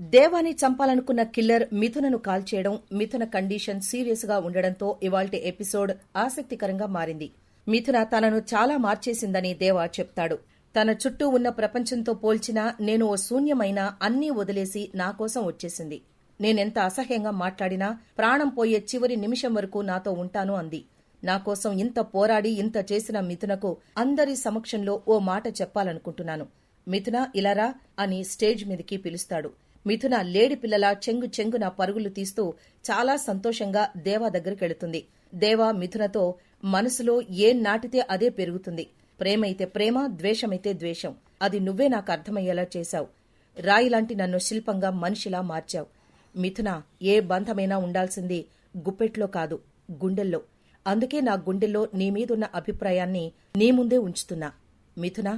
దేవాని చంపాలనుకున్న కిల్లర్ మిథునను కాల్చేయడం మిథున కండిషన్ సీరియస్గా ఉండడంతో ఇవాల్టి ఎపిసోడ్ ఆసక్తికరంగా మారింది. మిథున తనను చాలా మార్చేసిందని దేవా చెప్తాడు. తన చుట్టూ ఉన్న ప్రపంచంతో పోల్చినా నేను ఓ శూన్యమైన అన్నీ వదిలేసి నా కోసం వచ్చేసింది. నేనెంత అసహ్యంగా మాట్లాడినా ప్రాణం పోయే చివరి నిమిషం వరకు నాతో ఉంటాను అంది. నా కోసం ఇంత పోరాడి ఇంత చేసిన మిథునకు అందరి సమక్షంలో ఓ మాట చెప్పాలనుకుంటున్నాను. మిథున ఇలారా అని స్టేజ్ మీదకి పిలుస్తాడు. మిథున లేడి పిల్లల చెంగు చెంగున పరుగులు తీస్తూ చాలా సంతోషంగా దేవా దగ్గరికెళుతుంది దేవా మిథునతో మనసులో ఏం నాటితే అదే పెరుగుతుంది. ప్రేమైతే ప్రేమ ద్వేషమైతే ద్వేషం. అది నువ్వే నాకు అర్థమయ్యేలా చేశావు. రాయిలాంటి నన్ను శిల్పంగా మనిషిలా మార్చావు. మిథున ఏ బంధమైనా ఉండాల్సింది గుప్పెట్లో కాదు గుండెల్లో. అందుకే నా గుండెల్లో నీ మీదున్న అభిప్రాయాన్ని నీ ముందే ఉంచుతున్నా. మిథున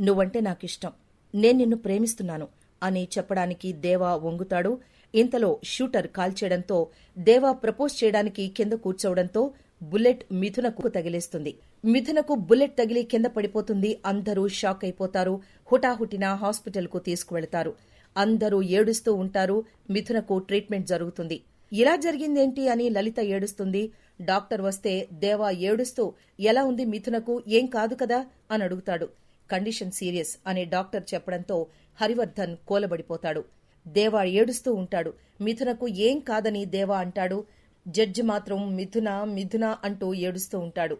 నువ్వంటే నాకిష్టం. నేను నిన్ను ప్రేమిస్తున్నాను. అని చెప్పడానికి దేవా వంగుతాడు. ఇంతలో షూటర్ కాల్చేయడంతో దేవా ప్రపోజ్ చేయడానికి కింద కూర్చోవడంతో బుల్లెట్ మిథునకు తగిలేస్తుంది. మిథునకు బుల్లెట్ తగిలి కింద పడిపోతుంది. అందరూ షాక్ అయిపోతారు. హుటాహుటిన హాస్పిటల్కు తీసుకువెళతారు. అందరూ ఏడుస్తూ ఉంటారు. మిథునకు ట్రీట్మెంట్ జరుగుతుంది. ఇలా జరిగిందేంటి అని లలిత ఏడుస్తుంది. డాక్టర్ వస్తే దేవా ఏడుస్తూ ఎలా ఉంది మిథునకు? ఏం కాదు కదా? అని అడుగుతాడు. కండిషన్ సీరియస్ అని డాక్టర్ చెప్పడంతో హరివర్ధన్ కోలబడిపోతాడు. దేవా ఏడుస్తూ ఉంటాడు. మిథునకు ఏం కాదని దేవా అంటాడు. జడ్జి మాత్రం మిథున మిథున అంటూ ఏడుస్తూ ఉంటాడు.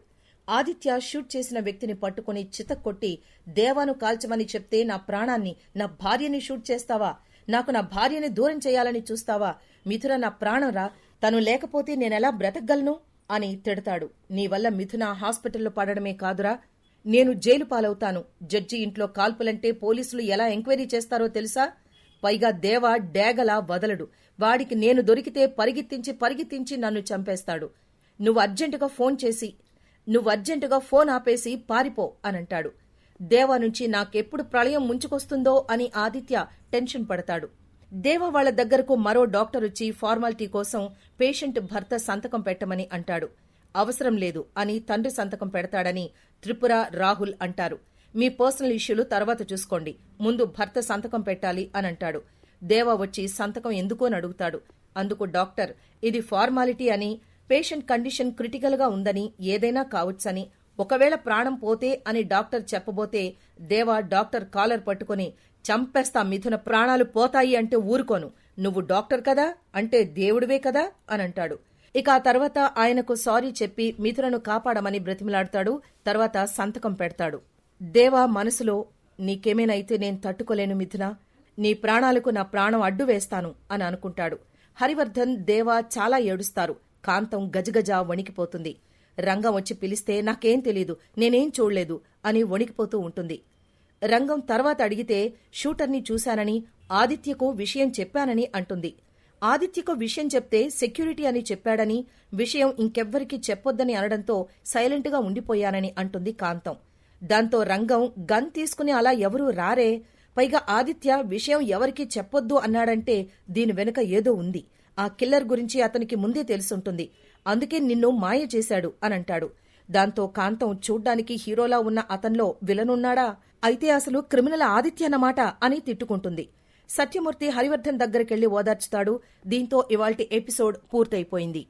ఆదిత్య షూట్ చేసిన వ్యక్తిని పట్టుకుని చితక్కొట్టి దేవాను కాల్చమని చెప్తే నా ప్రాణాన్ని నా భార్యని షూట్ చేస్తావా? నాకు నా భార్యని దూరం చేయాలని చూస్తావా? మిథున నా ప్రాణంరా తను లేకపోతే నేనెలా బ్రతకగలను? అని తిడతాడు. నీ వల్ల మిథున హాస్పిటల్లో పడడమే కాదురా. నేను జైలు పాలవుతాను. జడ్జి ఇంట్లో కాల్పులంటే పోలీసులు ఎలా ఎంక్వైరీ చేస్తారో తెలుసా? పైగా దేవ డేగలా వదలడు. వాడికి నేను దొరికితే పరిగెత్తించి పరిగెత్తించి నన్ను చంపేస్తాడు. నువ్వు అర్జెంటుగా ఫోన్ చేసి నువ్వు అర్జెంటుగా ఫోన్ ఆపేసి పారిపో అనంటాడు. దేవా నుంచి నాకెప్పుడు ప్రళయం ముంచుకొస్తుందో అని ఆదిత్య టెన్షన్ పడతాడు. దేవ వాళ్ళ దగ్గరకు మరో డాక్టర్ వచ్చి ఫార్మాలిటీ కోసం పేషెంట్ భర్త సంతకం పెట్టమని అంటాడు. అవసరం లేదు అని తండ్రి సంతకం పెడతాడని త్రిపుర రాహుల్ అంటారు. మీ పర్సనల్ ఇష్యూలు తర్వాత చూసుకోండి. ముందు భర్త సంతకం పెట్టాలి అని అంటాడు. దేవా వచ్చి సంతకం ఎందుకు అని అడుగుతాడు. అందుకు డాక్టర్ ఇది ఫార్మాలిటీ అని పేషెంట్ కండిషన్ క్రిటికల్గా ఉందని ఏదైనా కావచ్చని ఒకవేళ ప్రాణం పోతే అని డాక్టర్ చెప్పబోతే దేవా డాక్టర్ కాలర్ పట్టుకుని చంపేస్తా మిథున ప్రాణాలు పోతాయి అంటే ఊరుకోను. నువ్వు డాక్టర్ కదా? అంటే దేవుడివే కదా? అని అంటాడు. ఇక ఆ తర్వాత ఆయనకు సారీ చెప్పి మిథునను కాపాడమని బ్రతిమలాడతాడు తర్వాత సంతకం పెడతాడు. దేవా మనసులో నీకేమేనైతే నేను తట్టుకోలేను మిథున. నీ ప్రాణాలకు నా ప్రాణం అడ్డు వేస్తాను అని అనుకుంటాడు. హరివర్ధన్ దేవా చాలా ఏడుస్తారు. కాంతం గజగజ వణికిపోతుంది. రంగం వచ్చి పిలిస్తే నాకేం తెలీదు నేనేం చూడలేదు అని వణికిపోతూ ఉంటుంది. రంగం తర్వాత అడిగితే షూటర్ని చూశానని ఆదిత్యకు విషయం చెప్పానని అంటుంది. ఆదిత్యకు విషయం చెప్తే సెక్యూరిటీ అని చెప్పాడని విషయం ఇంకెవ్వరికీ చెప్పొద్దని అనడంతో సైలెంట్గా ఉండిపోయానని అంటుంది కాంతం. దాంతో రంగం గన్ తీసుకుని అలా ఎవరూ రారే పైగా ఆదిత్య విషయం ఎవరికీ చెప్పొద్దు అన్నాడంటే దీని వెనుక ఏదో ఉంది. ఆ కిల్లర్ గురించి అతనికి ముందే తెలుసుంటుంది. అందుకే నిన్ను మాయ చేశాడు అనంటాడు. దాంతో కాంతం చూడ్డానికి హీరోలా ఉన్న అతన్లో విలనున్నాడా అయితే అసలు క్రిమినల్ ఆదిత్య అన్నమాట అని తిట్టుకుంటుంది. సత్యమూర్తి హరివర్ధన్ దగ్గరికెళ్ళి ఓదార్చుతాడు. దీంతో ఇవాల్టి ఎపిసోడ్ పూర్తయిపోయింది.